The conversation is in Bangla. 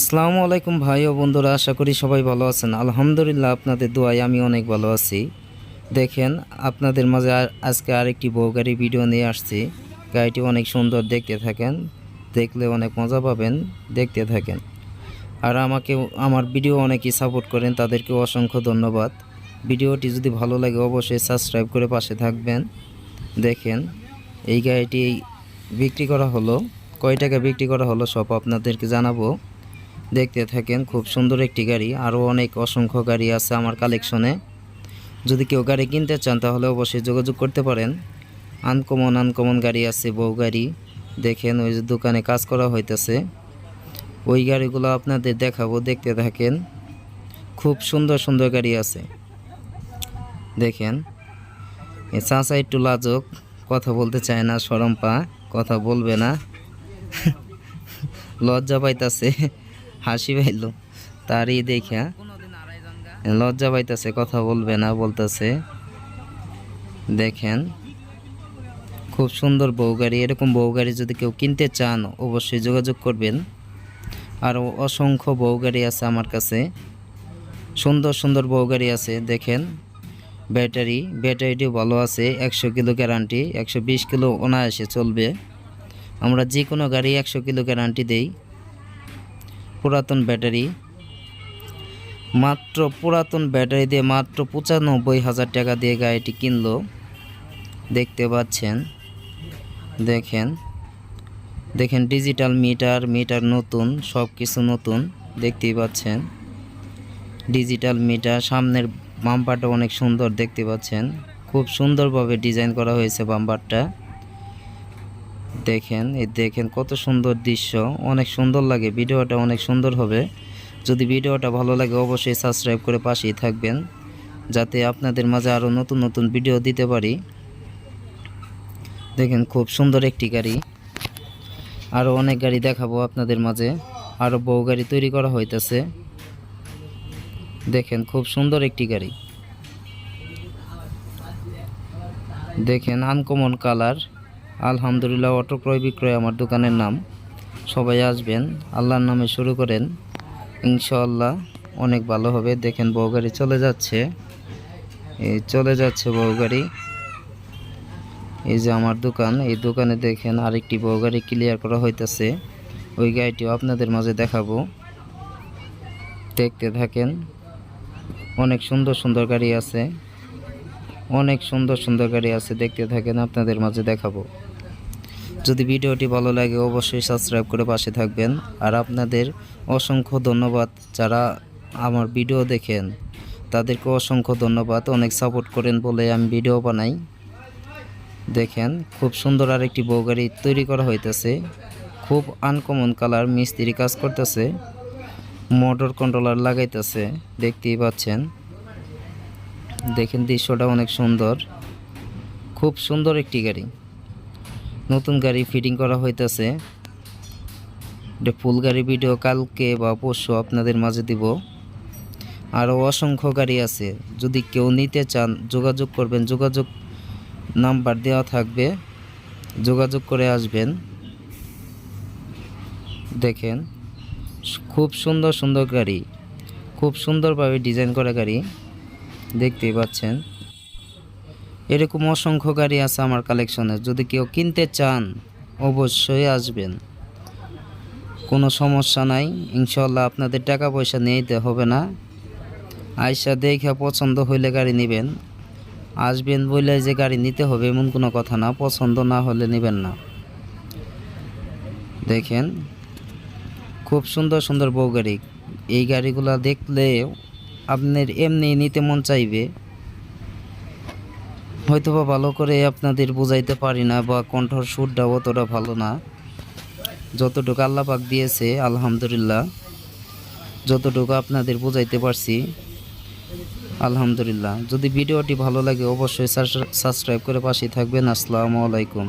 আসসালামু আলাইকুম ভাই ও বন্ধুরা, আশা করি সবাই ভালো আছেন। আলহামদুলিল্লাহ আপনাদের দোয়ায় আমি অনেক ভালো আছি। দেখেন, আপনাদের মাঝে আজকে আরেকটি বউ গাড়ি ভিডিও নিয়ে আসছি। গাড়িটি অনেক সুন্দর দেখতে থাকেন, দেখলে অনেক মজা পাবেন, দেখতে থাকেন। আর আমাকে, আমার ভিডিও অনেকেই সাপোর্ট করেন, তাদেরকে অসংখ্য ধন্যবাদ। ভিডিওটি যদি ভালো লাগে অবশ্যই সাবস্ক্রাইব করে পাশে থাকবেন। দেখেন, এই গাড়িটি বিক্রি করা হলো, কয় টাকা বিক্রি করা হলো সব আপনাদেরকে জানাব। দেখতে থাকেন, খুব সুন্দর একটি গাড়ি, আরও অনেক অসংখ্য গাড়ি আছে আমার কালেকশনে। যদি কেউ গাড়ি কিনতে চান, তাহলে অবশ্যই যোগাযোগ করতে পারেন। আনকমন আনকমন গাড়ি আছে, বউ গাড়ি। দেখেন, ওই যে দোকানে কাজ করা হইতেছে। ওই গাড়িগুলো আপনাদের দেখাবো, দেখতে থাকেন। খুব সুন্দর সুন্দর গাড়ি আছে। দেখেন চাচা একটু লাজক, কথা বলতে চায় না, সরম পা, কথা বলবে না। লজ্জা পাইতাছে। হাসি পাইল। তারই দেখা লজ্জা পাইতেছে, কথা বলবে না, বলতেছে। দেখেন, খুব সুন্দর বউ গাড়ি। এরকম বউ গাড়ি যদি কেউ কিনতে চান, অবশ্যই যোগাযোগ করবেন। আর অসংখ্য বউ গাড়ি আছে আমার কাছে। সুন্দর সুন্দর বউ গাড়ি আছে, দেখেন। ব্যাটারি, ব্যাটারিটিও ভালো আছে, একশো কিলো গ্যারান্টি একশো বিশ কিলো অনায়াসে চলবে। আমরা যে কোনো গাড়ি একশো কিলো গ্যারান্টি দেই। পুরাতন ব্যাটারি। মাত্র পুরাতন ব্যাটারি দিয়ে মাত্র পঁচানব্বই হাজার টাকা দিয়ে গাড়িটি কিনলো। দেখতে পাচ্ছেন, দেখেন দেখেন ডিজিটাল মিটার মিটার নতুন সব কিছু নতুন, দেখতেই পাচ্ছেন। ডিজিটাল মিটার সামনের বাম্পারটা অনেক সুন্দর দেখতে পাচ্ছেন। খুব সুন্দরভাবে ডিজাইন করা হয়েছে বাম্পারটা দেখেন, এই দেখেন কত সুন্দর দৃশ্য। অনেক সুন্দর লাগে, ভিডিওটা অনেক সুন্দর হবে। যদি ভিডিওটা ভালো লাগে, অবশ্যই সাবস্ক্রাইব করে পাশেই থাকবেন, যাতে আপনাদের মাঝে আরও নতুন নতুন ভিডিও দিতে পারি। দেখেন খুব সুন্দর একটি গাড়ি। আরও অনেক গাড়ি দেখাবো আপনাদের মাঝে। আরও বউ গাড়ি তৈরি করা হইতেছে। দেখেন খুব সুন্দর একটি গাড়ি। দেখেন আনকমন কালার আলহামদুলিল্লাহ, অটো ক্রয় বিক্রয় আমার দোকানের নাম। সবাই আসবেন, আল্লাহর নামে শুরু করেন। ইনশাআল্লাহ অনেক ভালো হবে। দেখেন বউ গাড়ি চলে যাচ্ছে। এই চলে যাচ্ছে বউ গাড়ি। এই যে আমার দোকান, এই দোকানে দেখেন আরেকটি বউ গাড়ি ক্লিয়ার করা হইতেছে। ওই গাড়িটিও আপনাদের মাঝে দেখাবো। দেখতে থাকেন, অনেক সুন্দর সুন্দর গাড়ি আছে। অনেক সুন্দর সুন্দর গাড়ি আছে, দেখতে থাকেন, আপনাদের মাঝে দেখাবো। যদি ভিডিওটি ভালো লাগে, অবশ্যই সাবস্ক্রাইব করে পাশে থাকবেন। আর আপনাদের অসংখ্য ধন্যবাদ যারা আমার ভিডিও দেখেন। তাদেরকে অসংখ্য ধন্যবাদ, অনেক সাপোর্ট করেন বলে আমি ভিডিও বানাই। দেখেন, খুব সুন্দর আরেকটি বউ গাড়ি তৈরি করা হইতেছে। খুব আনকমন কালার মিস্ত্রি কাজ করতেছে। মোটর কন্ট্রোলার লাগাইতেছে, দেখতেই পাচ্ছেন। দেখেন দৃশ্যটা অনেক সুন্দর। খুব সুন্দর একটি গাড়ি। নতুন গাড়ি ফিটিং করা হইতেছে। এটা ফুল গাড়ি ভিডিও কালকে বা পরশু আপনাদের মাঝে দিব। আরও অসংখ্য গাড়ি আছে। যদি কেউ নিতে চান, যোগাযোগ করবেন। যোগাযোগ নাম্বার দেওয়া থাকবে। যোগাযোগ করে আসবেন। দেখেন, খুব সুন্দর সুন্দর গাড়ি। খুব সুন্দরভাবে ডিজাইন করা গাড়ি। দেখতেই পাচ্ছেন। এরকম অসংখ্য গাড়ি আছে আমার কালেকশনে যদি কেউ কিনতে চান, অবশ্যই আসবেন। কোনো সমস্যা নাই ইনশাল্লাহ আপনাদের টাকা পয়সা নিয়ে হবে না। আয়সা দেখে পছন্দ হইলে গাড়ি নেবেন। আসবেন বলে যে গাড়ি নিতে হবে এমন কোনো কথা না, পছন্দ না হলে নেবেন না। দেখেন, খুব সুন্দর সুন্দর বউ গাড়ি। এই গাড়িগুলো দেখলে আপনার এমনি নিতে মন চাইবে। হয়তো বা ভালো করে আপনাদের বোঝাইতে পারি না বা কণ্ঠর সুরটা অতটা ভালো না। যতটুকু আল্লাপাক দিয়েছে, আলহামদুলিল্লাহ। যতটুকু আপনাদের বোঝাইতে পারছি, আলহামদুলিল্লাহ। যদি ভিডিওটি ভালো লাগে, অবশ্যই সাবস্ক্রাইব করে পাশে থাকবেন। আসসালামু আলাইকুম।